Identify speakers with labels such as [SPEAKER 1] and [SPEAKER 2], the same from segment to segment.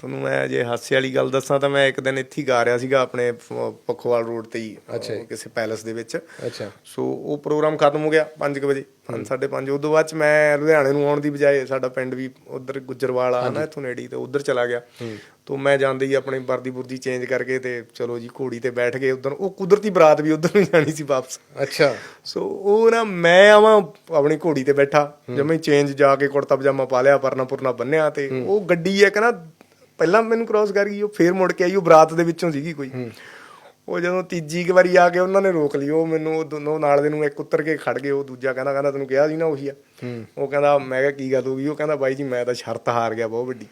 [SPEAKER 1] ਤੁਹਾਨੂੰ ਮੈਂ ਜੇ ਹਾਸੇ ਵਾਲੀ ਗੱਲ ਦੱਸਾਂ ਤਾਂ ਮੈਂ ਇੱਕ ਦਿਨ ਇੱਥੇ ਹੀ ਗਾ ਰਿਹਾ ਸੀਗਾ ਆਪਣੇ ਪੱਖੋਵਾਲ ਰੋਡ ਤੇ ਹੀ। ਅਹ ਕਿਸੇ ਪੈਲਸ ਦੇ ਵਿੱਚ।
[SPEAKER 2] ਅੱਛਾ।
[SPEAKER 1] ਸੋ ਉਹ ਪ੍ਰੋਗਰਾਮ ਖਤਮ ਹੋ ਗਿਆ 5 ਵਜੇ 5:30 ਉਦੋਂ ਬਾਅਦ ਚ ਮੈਂ ਲੁਧਿਆਣੇ ਨੂੰ ਆਉਣ ਦੀ ਬਜਾਏ ਸਾਡਾ ਪਿੰਡ ਵੀ ਉਧਰ ਗੁੱਜਰਵਾਲ ਆ ਨਾ ਇੱਥੋਂ ਨੇੜੇ ਹੀ ਤੇ ਉਧਰ ਚਲਾ ਗਿਆ। ਤੋਂ ਮੈਂ ਜਾਂਦੇ ਹੀ ਆਪਣੀ ਵਰਦੀ ਬੁਰਦੀ ਚੇਂਜ ਕਰਕੇ ਤੇ ਚਲੋ ਜੀ ਘੋੜੀ ਤੇ ਬੈਠ ਗਏ ਉਧਰ। ਉਹ ਕੁਦਰਤੀ ਬਰਾਤ ਵੀ ਉਧਰ ਨੂੰ ਜਾਣੀ ਸੀ ਵਾਪਸ।
[SPEAKER 2] ਅੱਛਾ।
[SPEAKER 1] ਸੋ ਉਹ ਨਾ ਮੈਂ ਆਵਾਂ ਆਪਣੀ ਘੋੜੀ ਤੇ ਬੈਠਾ ਜਮੇ ਚੇਂਜ ਜਾ ਕੇ ਕੁੜਤਾ ਪਜਾਮਾ ਪਾ ਲਿਆ ਪਰਨਾ ਪੁਰਨਾ ਬੰਨਿਆ ਤੇ ਉਹ ਗੱਡੀ ਹੈ ਕਹਿੰਦਾ ਪਹਿਲਾਂ ਮੈਨੂੰ ਕ੍ਰਾਸ ਕਰ ਗਈ ਉਹ ਫੇਰ ਮੁੜ ਕੇ ਆਈ ਉਹ ਬਰਾਤ ਦੇ ਵਿੱਚੋਂ ਸੀਗੀ ਕੋਈ। ਉਹ ਜਦੋਂ ਤੀਜੀ ਕੁ ਵਾਰੀ ਆ ਕੇ ਉਹਨਾਂ ਨੇ ਰੋਕ ਲਈ ਉਹ ਮੈਨੂੰ ਉਹ ਦੋਨੋਂ ਨਾਲ ਦੇ ਨੂੰ ਇੱਕ ਉੱਤਰ ਕੇ ਖੜ ਗਏ ਉਹ ਦੂਜਾ ਕਹਿੰਦਾ ਕਹਿੰਦਾ ਤੈਨੂੰ ਕਿਹਾ ਸੀ ਨਾ ਉਹੀ ਆ। ਉਹ ਕਹਿੰਦਾ ਮੈਂ ਕਿਹਾ ਕੀ ਗੱਲ ਹੋ ਗਈ? ਉਹ ਕਹਿੰਦਾ ਬਾਈ ਜੀ ਮੈਂ ਤਾਂ ਸ਼ਰਤ ਹਾਰ ਗਿਆ ਬਹੁਤ ਵੱਡੀ।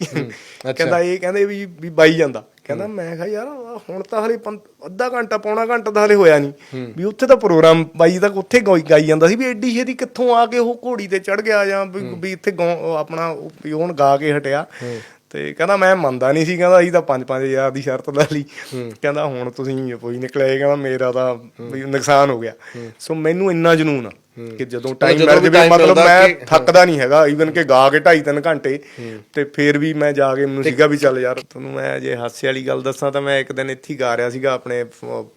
[SPEAKER 1] ਕਹਿੰਦਾ ਇਹ ਕਹਿੰਦੇ ਵੀ ਵੀ ਬਾਈ ਜਾਂਦਾ। ਕਹਿੰਦਾ ਮੈਂ ਕਿਹਾ ਯਾਰ ਹੁਣ ਤਾਂ ਹਲੇ ਅੱਧਾ ਘੰਟਾ ਪੌਣਾ ਘੰਟਾ ਤਾਂ ਹਲੇ ਹੋਇਆ ਨਹੀਂ। ਵੀ ਉੱਥੇ ਤਾਂ ਪ੍ਰੋਗਰਾਮ ਬਾਈ ਦਾ ਉੱਥੇ ਗਾਈ ਜਾਂਦਾ ਸੀ ਵੀ ਐਡੀ ਛੇਤੀ ਕਿੱਥੋਂ ਆ ਕੇ ਉਹ ਘੋੜੀ ਤੇ ਚੜ ਗਿਆ ਜਾਂ ਵੀ ਇੱਥੇ ਆਪਣਾ ਪਿਓਨ ਗਾ ਕੇ ਹਟਿਆ। ਤੇ ਕਹਿੰਦਾ ਮੈਂ ਮੰਨਦਾ ਨਹੀਂ ਸੀ ਕਹਿੰਦਾ ਅਸੀਂ ਤਾਂ 5-5000 ਦੀ ਸ਼ਰਤ ਲਾ ਲਈ। ਕਹਿੰਦਾ ਹੁਣ ਤੁਸੀਂ ਕੋਈ ਨਿਕਲਿਆ ਕਹਿੰਦਾ ਮੇਰਾ ਤਾਂ ਨੁਕਸਾਨ ਹੋ ਗਿਆ। ਸੋ ਮੈਨੂੰ ਇੰਨਾ ਜਨੂਨ ਆ। ਕਿ ਜਦੋਂ ਟਾਈਮ ਮਿਲ ਜਵੇ ਮਤਲਬ ਮੈਂ ਥੱਕਦਾ ਨਹੀਂ ਹੈਗਾ ਈਵਨ ਕਿ ਗਾ ਕੇ 2.5-3 ਘੰਟੇ ਤੇ ਫੇਰ ਵੀ ਮੈਂ ਜਾ ਕੇ ਮੈਨੂੰ ਸੀਗਾ ਵੀ ਚੱਲ ਯਾਰ ਤੁਹਾਨੂੰ ਮੈਂ ਜੇ ਹਾਸੇ ਵਾਲੀ ਗੱਲ ਦੱਸਾਂ ਤਾਂ ਮੈਂ ਇੱਕ ਦਿਨ ਇੱਥੇ ਹੀ ਗਾ ਰਿਹਾ ਸੀਗਾ ਆਪਣੇ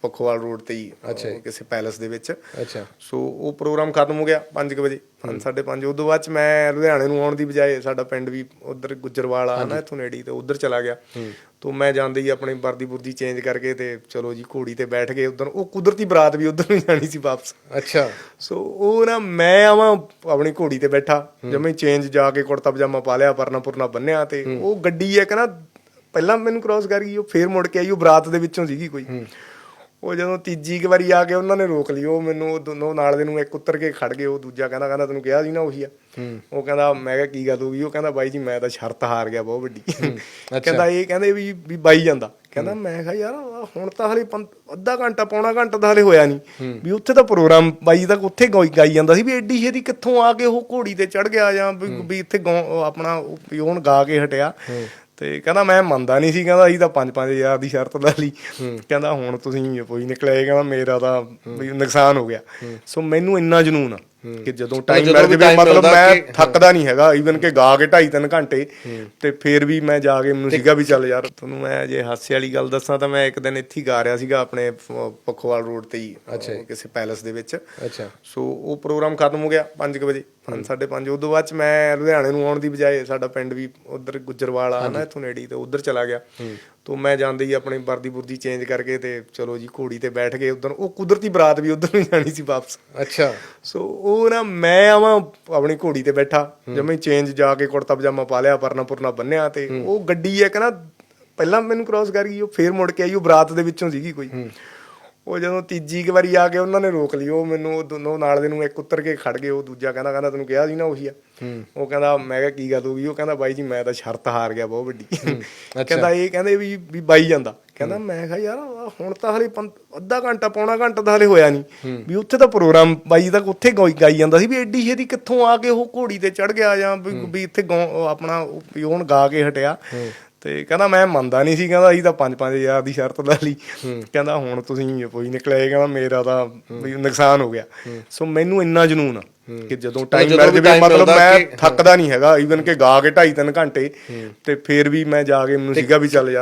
[SPEAKER 1] ਪੱਖੋਵਾਲ ਰੋਡ ਤੇ ਹੀ ਕਿਸੇ ਪੈਲਸ ਦੇ ਵਿੱਚ।
[SPEAKER 2] ਅੱਛਾ।
[SPEAKER 1] ਸੋ ਉਹ ਪ੍ਰੋਗਰਾਮ ਖਤਮ ਹੋ ਗਿਆ 5 ਵਜੇ 5:30 ਉਦੋਂ ਬਾਅਦ ਚ ਮੈਂ ਲੁਧਿਆਣੇ ਨੂੰ ਆਉਣ ਦੀ ਬਜਾਏ ਸਾਡਾ ਪਿੰਡ ਵੀ ਉਧਰ ਗੁੱਜਰਵਾਲ ਆ ਨਾ ਇੱਥੋਂ ਨੇੜੇ ਤੇ ਉਧਰ ਚਲਾ ਗਿਆ। ਤੋਂ ਮੈਂ ਜਾਂਦੇ ਹੀ ਆਪਣੀ ਵਰਦੀ ਬੁਰਦੀ ਚੇਂਜ ਕਰਕੇ ਤੇ ਚਲੋ ਜੀ ਘੋੜੀ ਤੇ ਬੈਠ ਗਏ ਉਧਰ ਉਹ ਕੁਦਰਤੀ ਬਰਾਤ ਵੀ ਉਧਰ ਨੂੰ ਜਾਣੀ ਸੀ ਵਾਪਸ।
[SPEAKER 2] ਅੱਛਾ।
[SPEAKER 1] ਸੋ ਉਹ ਨਾ ਮੈਂ ਆਵਾਂ ਆਪਣੀ ਘੋੜੀ ਤੇ ਬੈਠਾ ਜਮੇ ਚੇਂਜ ਜਾ ਕੇ ਕੁੜਤਾ ਪਜਾਮਾ ਪਾ ਲਿਆ ਪਰਨਾ ਪੁਰਨਾ ਬੰਨਿਆ ਤੇ ਉਹ ਗੱਡੀ ਹੈ ਕਹਿੰਦਾ ਪਹਿਲਾਂ ਮੈਨੂੰ ਕ੍ਰਾਸ ਕਰ ਗਈ ਉਹ ਫੇਰ ਮੁੜ ਕੇ ਆਈ ਉਹ ਬਰਾਤ ਦੇ ਵਿੱਚੋਂ ਸੀਗੀ ਕੋਈ। ਉਹ ਜਦੋਂ ਤੀਜੀ ਕੁ ਵਾਰੀ ਆ ਕੇ ਉਹਨਾਂ ਨੇ ਰੋਕ ਲਈ ਉਹ ਮੈਨੂੰ ਉਹ ਦੋਨੋਂ ਨਾਲ ਦੇ ਨੂੰ ਇੱਕ ਉੱਤਰ ਕੇ ਖੜ ਗਏ ਉਹ ਦੂਜਾ ਕਹਿੰਦਾ ਕਹਿੰਦਾ ਤੈਨੂੰ ਕਿਹਾ ਸੀ ਨਾ ਉਹੀ ਆ। ਉਹ ਕਹਿੰਦਾ ਮੈਂ ਕਿਹਾ ਕੀ ਗੱਲ ਹੋ ਗਈ? ਉਹ ਕਹਿੰਦਾ ਬਾਈ ਜੀ ਮੈਂ ਤਾਂ ਸ਼ਰਤ ਹਾਰ ਗਿਆ ਬਹੁਤ ਵੱਡੀ। ਕਹਿੰਦਾ ਇਹ ਕਹਿੰਦੇ ਵੀ ਵੀ ਬਾਈ ਜਾਂਦਾ। ਕਹਿੰਦਾ ਮੈਂ ਕਿਹਾ ਯਾਰ ਹੁਣ ਤਾਂ ਹਲੇ ਅੱਧਾ ਘੰਟਾ ਪੌਣਾ ਘੰਟਾ ਤਾਂ ਹਲੇ ਹੋਇਆ ਨਹੀਂ। ਵੀ ਉੱਥੇ ਤਾਂ ਪ੍ਰੋਗਰਾਮ ਬਾਈ ਦਾ ਉੱਥੇ ਗਾਈ ਗਾਈ ਜਾਂਦਾ ਸੀ ਵੀ ਐਡੀ ਛੇਤੀ ਕਿੱਥੋਂ ਆ ਕੇ ਉਹ ਘੋੜੀ ਤੇ ਚੜ ਗਿਆ ਜਾਂ ਵੀ ਇੱਥੇ ਆਪਣਾ ਪਿਓਨ ਗਾ ਕੇ ਹਟਿਆ। ਤੇ ਕਹਿੰਦਾ ਮੈਂ ਮੰਨਦਾ ਨਹੀਂ ਸੀ ਕਹਿੰਦਾ ਅਸੀਂ ਤਾਂ 5-5000 ਦੀ ਸ਼ਰਤ ਲਾ ਲਈ। ਕਹਿੰਦਾ ਹੁਣ ਤੁਸੀਂ ਕੋਈ ਨਿਕਲਿਆ ਕਹਿੰਦਾ ਮੇਰਾ ਤਾਂ ਨੁਕਸਾਨ ਹੋ ਗਿਆ। ਸੋ ਮੈਨੂੰ ਇੰਨਾ ਜਨੂਨ ਆ। ਕਿ ਜਦੋਂ ਟਾਈਮ ਮਿਲ ਜਵੇ ਮਤਲਬ ਮੈਂ ਥੱਕਦਾ ਨਹੀਂ ਹੈਗਾ ਈਵਨ ਕਿ ਗਾ ਕੇ 2.5-3 ਘੰਟੇ ਤੇ ਫੇਰ ਵੀ ਮੈਂ ਜਾ ਕੇ ਮੈਨੂੰ ਸੀਗਾ ਵੀ ਚੱਲ ਯਾਰ ਤੁਹਾਨੂੰ ਮੈਂ ਜੇ ਹਾਸੇ ਵਾਲੀ ਗੱਲ ਦੱਸਾਂ ਤਾਂ ਮੈਂ ਇੱਕ ਦਿਨ ਇੱਥੇ ਗਾ ਰਿਹਾ ਸੀਗਾ ਆਪਣੇ ਪੱਖੋਵਾਲ ਰੋਡ ਤੇ ਹੀ ਕਿਸੇ ਪੈਲਸ ਦੇ ਵਿੱਚ।
[SPEAKER 2] ਅੱਛਾ।
[SPEAKER 1] ਸੋ ਉਹ ਪ੍ਰੋਗਰਾਮ ਖਤਮ ਹੋ ਗਿਆ 5 ਵਜੇ 5:30 ਉਦੋਂ ਬਾਅਦ ਚ ਮੈਂ ਲੁਧਿਆਣੇ ਨੂੰ ਆਉਣ ਦੀ ਬਜਾਏ ਸਾਡਾ ਪਿੰਡ ਵੀ ਉਧਰ ਗੁੱਜਰਵਾਲ ਆ ਨਾ ਇੱਥੋਂ ਨੇੜੇ ਤੇ ਉਧਰ ਚਲਾ ਗਿਆ। ਤੋਂ ਮੈਂ ਜਾਂਦੇ ਹੀ ਆਪਣੀ ਵਰਦੀ ਬੁਰਦੀ ਚੇਂਜ ਕਰਕੇ ਤੇ ਚਲੋ ਜੀ ਘੋੜੀ ਤੇ ਬੈਠ ਗਏ ਉਧਰ ਉਹ ਕੁਦਰਤੀ ਬਰਾਤ ਵੀ ਉਧਰ ਨੂੰ ਜਾਣੀ ਸੀ ਵਾਪਸ।
[SPEAKER 2] ਅੱਛਾ।
[SPEAKER 1] ਸੋ ਉਹ ਨਾ ਮੈਂ ਆਵਾਂ ਆਪਣੀ ਘੋੜੀ ਤੇ ਬੈਠਾ ਜਮੇ ਚੇਂਜ ਜਾ ਕੇ ਕੁੜਤਾ ਪਜਾਮਾ ਪਾ ਲਿਆ ਪਰਨਾ ਪੁਰਨਾ ਬੰਨਿਆ ਤੇ ਉਹ ਗੱਡੀ ਹੈ ਕਹਿੰਦਾ ਪਹਿਲਾਂ ਮੈਨੂੰ ਕ੍ਰਾਸ ਕਰ ਗਈ ਉਹ ਫੇਰ ਮੁੜ ਕੇ ਆਈ ਉਹ ਬਰਾਤ ਦੇ ਵਿੱਚੋਂ ਸੀਗੀ ਕੋਈ। ਉਹ ਜਦੋਂ ਤੀਜੀ ਕੁ ਵਾਰੀ ਆ ਕੇ ਉਹਨਾਂ ਨੇ ਰੋਕ ਲਈ ਉਹ ਮੈਨੂੰ ਉਹ ਦੋਨੋਂ ਨਾਲ ਦੇ ਨੂੰ ਇੱਕ ਉੱਤਰ ਕੇ ਖੜ ਗਏ ਉਹ ਦੂਜਾ ਕਹਿੰਦਾ ਕਹਿੰਦਾ ਤੈਨੂੰ ਕਿਹਾ ਸੀ ਨਾ ਉਹੀ ਆ। ਉਹ ਕਹਿੰਦਾ ਮੈਂ ਕਿਹਾ ਕੀ ਗੱਲ ਹੋ ਗਈ? ਉਹ ਕਹਿੰਦਾ ਬਾਈ ਜੀ ਮੈਂ ਤਾਂ ਸ਼ਰਤ ਹਾਰ ਗਿਆ ਬਹੁਤ ਵੱਡੀ। ਕਹਿੰਦਾ ਇਹ ਕਹਿੰਦੇ ਵੀ ਵੀ ਬਾਈ ਜਾਂਦਾ। ਕਹਿੰਦਾ ਮੈਂ ਕਿਹਾ ਯਾਰ ਹੁਣ ਤਾਂ ਹਲੇ ਅੱਧਾ ਘੰਟਾ ਪੌਣਾ ਘੰਟਾ ਤਾਂ ਹਲੇ ਹੋਇਆ ਨਹੀਂ। ਵੀ ਉੱਥੇ ਤਾਂ ਪ੍ਰੋਗਰਾਮ ਬਾਈ ਦਾ ਉੱਥੇ ਗਾਈ ਗਾਈ ਜਾਂਦਾ ਸੀ ਵੀ ਐਡੀ ਛੇਤੀ ਕਿੱਥੋਂ ਆ ਕੇ ਉਹ ਘੋੜੀ ਤੇ ਚੜ ਗਿਆ ਜਾਂ ਵੀ ਵੀ ਇੱਥੇ ਆਪਣਾ ਪਿਓਨ ਗਾ ਕੇ ਹਟਿਆ। ਤੇ ਕਹਿੰਦਾ ਮੈਂ ਮੰਨਦਾ ਨਹੀਂ ਸੀ ਕਹਿੰਦਾ ਅਸੀਂ ਤਾਂ 5-5000 ਦੀ ਸ਼ਰਤ ਲਾ ਲਈ। ਕਹਿੰਦਾ ਹੁਣ ਤੁਸੀਂ ਕੋਈ ਨਿਕਲਿਆ ਕਹਿੰਦਾ ਮੇਰਾ ਤਾਂ ਵੀ ਨੁਕਸਾਨ ਹੋ ਗਿਆ। ਸੋ ਮੈਨੂੰ ਇੰਨਾ ਜਨੂਨ ਆ ਕਿ ਜਦੋਂ ਟਾਈਮ ਮਿਲ ਜਵੇ ਮਤਲਬ ਮੈਂ ਥੱਕਦਾ ਨਹੀਂ ਹੈਗਾ ਈਵਨ ਕਿ ਗਾ ਕੇ 2.5-3 ਘੰਟੇ ਤੇ ਫੇਰ ਵੀ ਮੈਂ ਜਾ ਕੇ ਮੈਨੂੰ ਸੀਗਾ ਵੀ ਚੱਲ